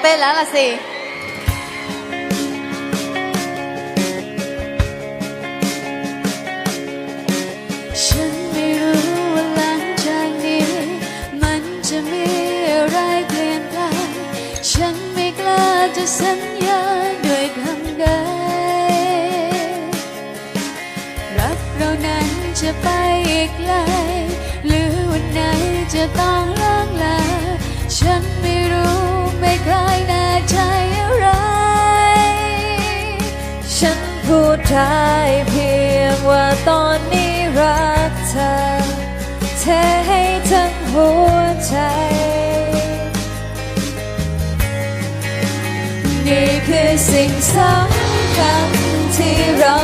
เต้นแล้วล่ะสิ ฉันไม่รู้ว่าหลังจากนี้ มันจะมีอะไรเปลี่ยนแปลง ฉันไม่กล้าจะสัญญาด้วยคำใด รักเรานั้นจะไปอีกไกล หรือวันไหนจะต้องร่างลาฉันไม่รู้ พูดได้เพียงว่าตอนนี้รักเธอเทให้ทั้งหัวใจ นี่คือสิ่งสำคัญที่เรา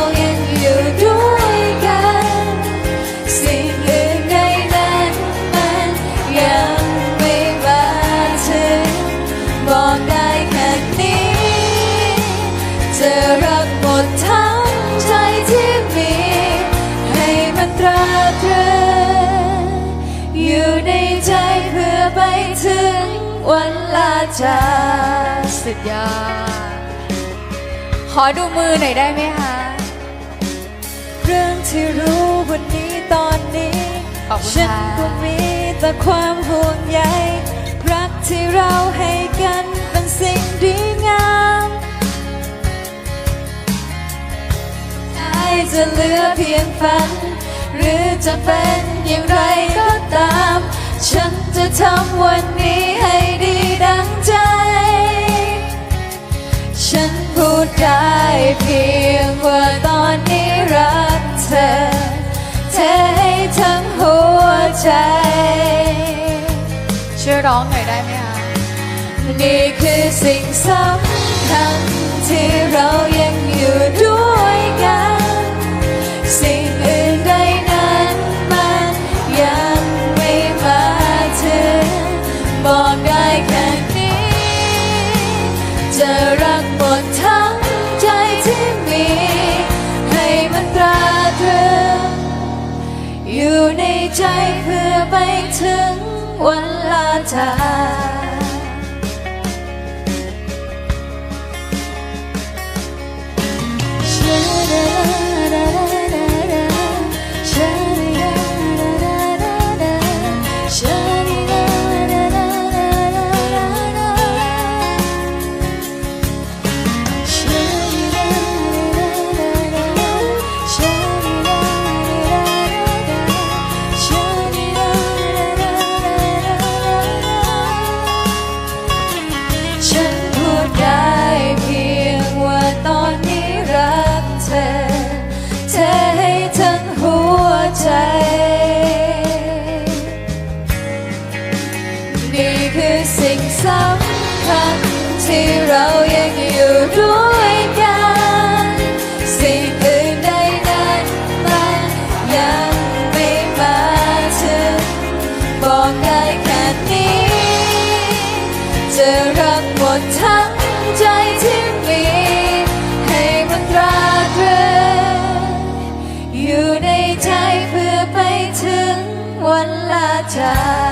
วันลาจากสุดยอดขอดูมือหน่อยได้ไหมคะ เรื่องที่รู้วันนี้ตอนนี้ขอบคุณฉันค่ะก็มีแต่ความห่วงใยรักที่เราให้กันเป็นสิ่งดีงามใจจะเหลือเพียงฝัน หรือจะเป็นอย่างไรก็ตาม ฉันจะทำวันนี้ให้ดีดังใจ ฉันพูดได้เพียงว่าตอนนี้รักเธอเทให้ทั้งหัวใจช่วยร้องหน่อยได้ไหมคะ นี่คือสิ่งสำคัญที่เรายัง ใจเพื่อไปถึงวันลาจาก อ